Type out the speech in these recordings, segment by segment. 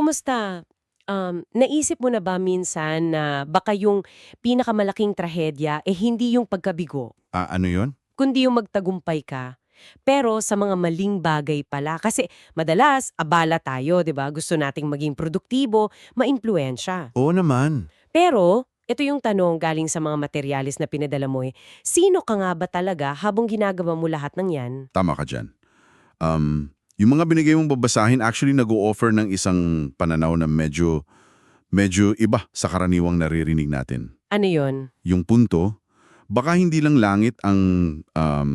Kumusta? Um, naisip mo na ba minsan na baka yung pinakamalaking trahedya eh hindi yung pagkabigo, Ah, ano yon? kundi yung magtagumpay ka. Pero sa mga maling bagay pala. Kasi madalas, abala tayo, di ba? Gusto nating maging produktibo, maimpluensya. Oo naman. Pero, ito yung tanong galing sa mga materialis na pinadala mo eh. Sino ka nga ba talaga habang ginagawa mo lahat ng yan? Tama ka dyan. Um, yung mga binigay mong babasahin actually nag-o-offer ng isang pananaw na medyo, medyo iba sa karaniwang naririnig natin. Ano yon? Yung punto, baka hindi lang langit ang um,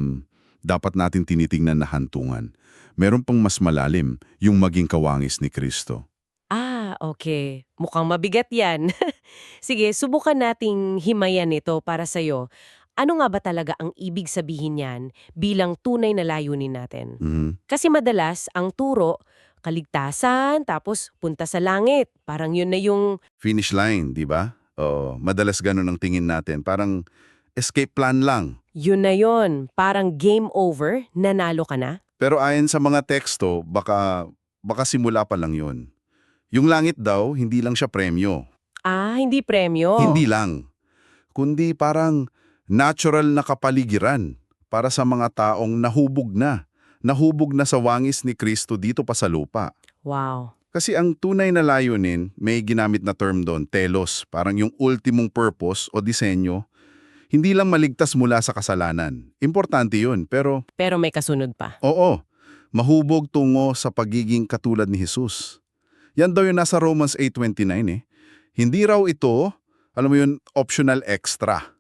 dapat natin tinitingnan na hantungan. Meron pang mas malalim, yung maging kawangis ni Kristo. Ah, okay. Mukhang mabigat yan. Sige, subukan nating himayan ito para sa'yo. Ano nga ba talaga ang ibig sabihin niyan bilang tunay na layunin natin? Mhm. Kasi madalas, ang turo, kaligtasan, tapos punta sa langit. Parang yun na yung, Finish line, di ba? Oo, madalas ganun ang tingin natin. Parang escape plan lang. yun na yun. Parang game over, nanalo ka na. Pero ayon sa mga teksto, baka, baka simula pa lang yun. Yung langit daw, hindi lang siya premyo. Ah, hindi premyo. Hindi lang. Kundi parang natural na kapaligiran para sa mga taong nahubog na. Nahubog na sa wangis ni Kristo dito pa sa lupa. Wow. Kasi ang tunay na layunin, may ginamit na term doon, telos, parang yung ultimong purpose o disenyo, hindi lang maligtas mula sa kasalanan. Importante yun, pero Pero may kasunod pa. Oo, mahubog tungo sa pagiging katulad ni Jesus. Yan daw yung nasa Romans 8.29 eh. Hindi raw ito, alam mo yun, optional extra.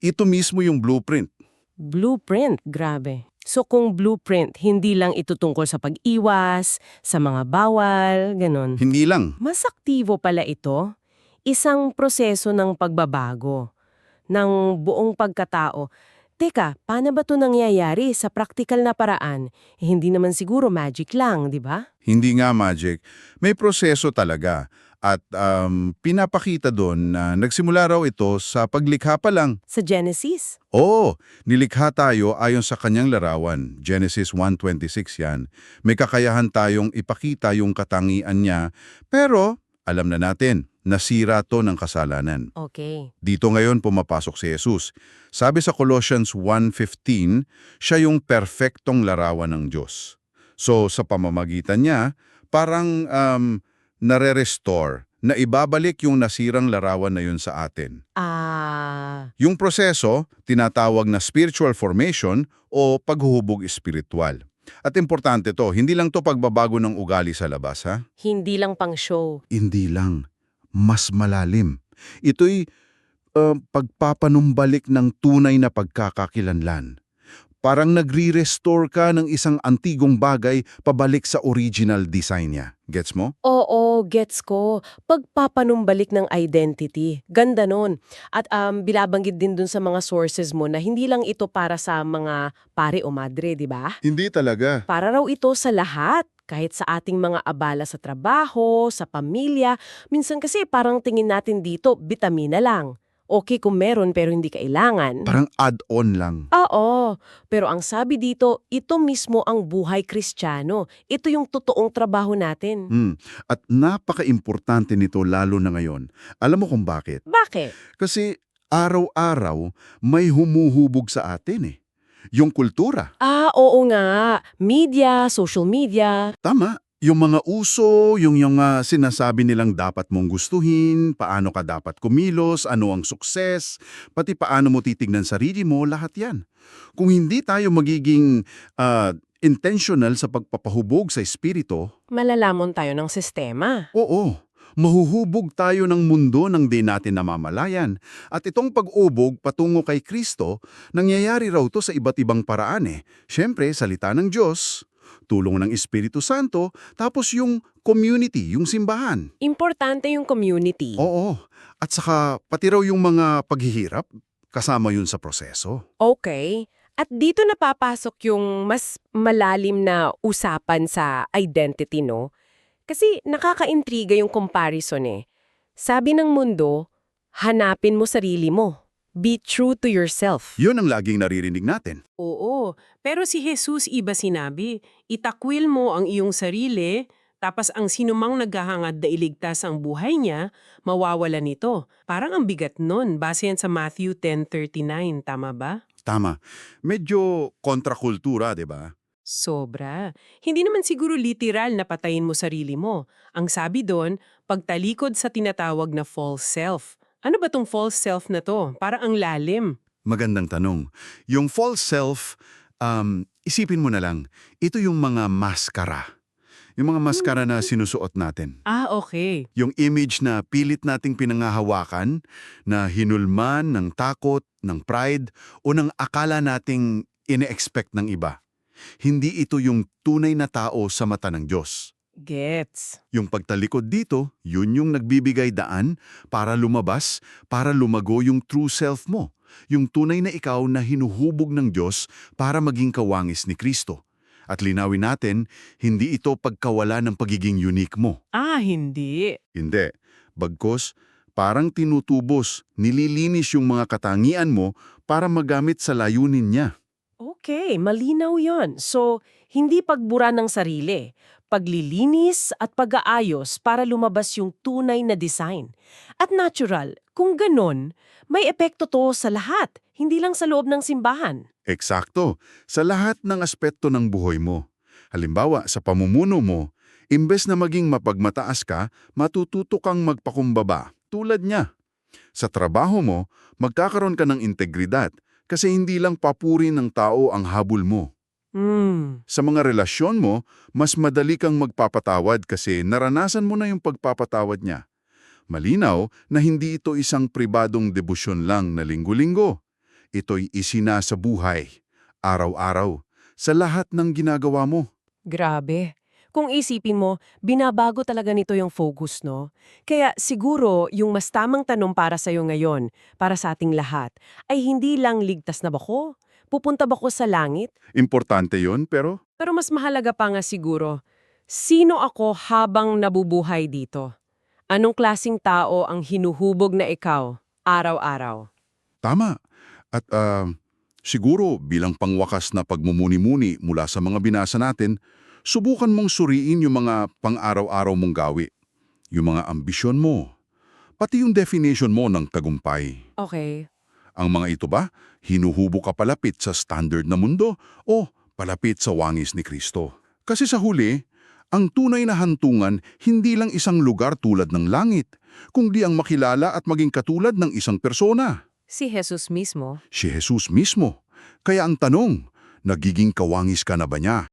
Ito mismo yung blueprint. Blueprint, grabe. So kung blueprint, hindi lang ito tungkol sa pag-iwas, sa mga bawal, ganun. Hindi lang. Mas aktibo pala ito. Isang proseso ng pagbabago, ng buong pagkatao. Teka, paano ba ito nangyayari sa praktikal na paraan? Eh, hindi naman siguro magic lang, di ba? Hindi nga magic. May proseso talaga. At um, pinapakita doon na nagsimula raw ito sa paglikha pa lang. Sa Genesis. Oo, nilikha tayo ayon sa kanyang larawan. Genesis 1.26 yan. May kakayahan tayong ipakita yung katangian niya, pero alam na natin, nasira to ng kasalanan. Okay. Dito ngayon pumapasok si Jesus. Sabi sa Colossians 1.15, siya yung perfectong larawan ng Diyos. So sa pamamagitan niya, parang um, nare-restore, na ibabalik yung nasirang larawan na yun sa atin. Ah, Yung proseso, tinatawag na spiritual formation o paghuhubog espiritual. At importante to, hindi lang to pagbabago ng ugali sa labas, ha? hindi lang pang show. Hindi lang. Mas malalim. Ito'y uh, pagpapanumbalik ng tunay na pagkakakilanlan. Parang nagre-restore ka ng isang antigong bagay pabalik sa original design niya. Gets mo? Oo, gets ko. Pagpapanumbalik ng identity. Ganda nun. At um, bilabanggit din dun sa mga sources mo na hindi lang ito para sa mga pare o madre, di ba? Hindi talaga. Para raw ito sa lahat. Kahit sa ating mga abala sa trabaho, sa pamilya. Minsan kasi parang tingin natin dito, bitamina lang. Okay kung meron pero hindi kailangan. Parang add-on lang. Oo, pero ang sabi dito, ito mismo ang buhay kristyano. Ito yung totoong trabaho natin. Hmm. At napaka-importante nito lalo na ngayon. Alam mo kung bakit? Bakit? Kasi araw-araw may humuhubog sa atin eh. Yung kultura. Ah, oo nga. Media, social media. Tama. Yung mga uso, yung yung ah, sinasabi nilang dapat mong gustuhin, paano ka dapat kumilos, ano ang sukses, pati paano mo titignan sarili mo, lahat yan. Kung hindi tayo magiging ah, intentional sa pagpapahubog sa espiritu, Malalamon tayo ng sistema. Oo, mahuhubog tayo ng mundo ng di natin namamalayan. At itong pag-ubog patungo kay Kristo, nangyayari raw to sa iba't ibang paraan eh. Siyempre, salita ng Diyos, tulong ng Espiritu Santo, tapos yung community, yung simbahan. Importante yung community. Oo, at saka pati raw yung mga paghihirap, kasama yun sa proseso. Okay. At dito napapasok yung mas malalim na usapan sa identity, no? Kasi nakakaintriga yung comparison eh. Sabi ng mundo, hanapin mo sarili mo. Be true to yourself. Yun ang laging naririnig natin. Oo, pero si Jesus iba sinabi, itakwil mo ang iyong sarili, Tapos ang sinumang naghahangad na iligtas ang buhay niya, mawawala nito. Parang ang bigat nun, base yan sa Matthew 10.39, tama ba? Tama. Medyo kontrakultura, di ba? Sobra. Hindi naman siguro literal na patayin mo sarili mo. Ang sabi doon, pagtalikod sa tinatawag na false self. Ano ba tong false self na to? Parang ang lalim. Magandang tanong. Yung false self, um, isipin mo na lang, ito yung mga maskara. Yung mga maskara na sinusuot natin. Ah, okay. Yung image na pilit nating pinangahawakan, na hinulman ng takot, ng pride, o ng akala nating ine-expect ng iba. Hindi ito yung tunay na tao sa mata ng Diyos. Gets. Yung pagtalikod dito, yun yung nagbibigay daan para lumabas, para lumago yung true self mo. Yung tunay na ikaw na hinuhubog ng Diyos para maging kawangis ni Kristo. At linawin natin, hindi ito pagkawala ng pagiging unique mo. Ah, hindi. Hindi. Bagkos, parang tinutubos, nililinis yung mga katangian mo para magamit sa layunin niya. Okay, malinaw yon. So, hindi pagbura ng sarili, paglilinis at pag-aayos para lumabas yung tunay na design. At natural, kung ganon, may epekto to sa lahat, hindi lang sa loob ng simbahan. Eksakto, sa lahat ng aspeto ng buhay mo. Halimbawa, sa pamumuno mo, imbes na maging mapagmataas ka, matututo kang magpakumbaba, tulad niya. Sa trabaho mo, magkakaroon ka ng integridad kasi hindi lang papuri ng tao ang habol mo. Hmm. Sa mga relasyon mo, mas madali kang magpapatawad kasi naranasan mo na yung pagpapatawad niya. Malinaw na hindi ito isang pribadong debosyon lang na linggo-linggo. Ito'y isinasa buhay, araw-araw, sa lahat ng ginagawa mo. Grabe. Kung isipin mo, binabago talaga nito yung focus, no? Kaya siguro yung mas tamang tanong para sa'yo ngayon, para sa ating lahat, ay hindi lang ligtas na ba ko? Pupunta ba ko sa langit? Importante yon pero Pero mas mahalaga pa nga siguro, sino ako habang nabubuhay dito? Anong klasing tao ang hinuhubog na ikaw, araw-araw? tama. At ah, siguro bilang pangwakas na pagmumuni-muni mula sa mga binasa natin, subukan mong suriin yung mga pang-araw-araw mong gawi, yung mga ambisyon mo, pati yung definition mo ng tagumpay. Okay. Ang mga ito ba, hinuhubo ka palapit sa standard na mundo o palapit sa wangis ni Kristo? Kasi sa huli, ang tunay na hantungan hindi lang isang lugar tulad ng langit, kundi ang makilala at maging katulad ng isang persona, Si Jesus mismo. si Jesus mismo. Kaya ang tanong, nagiging kawangis ka na ba niya?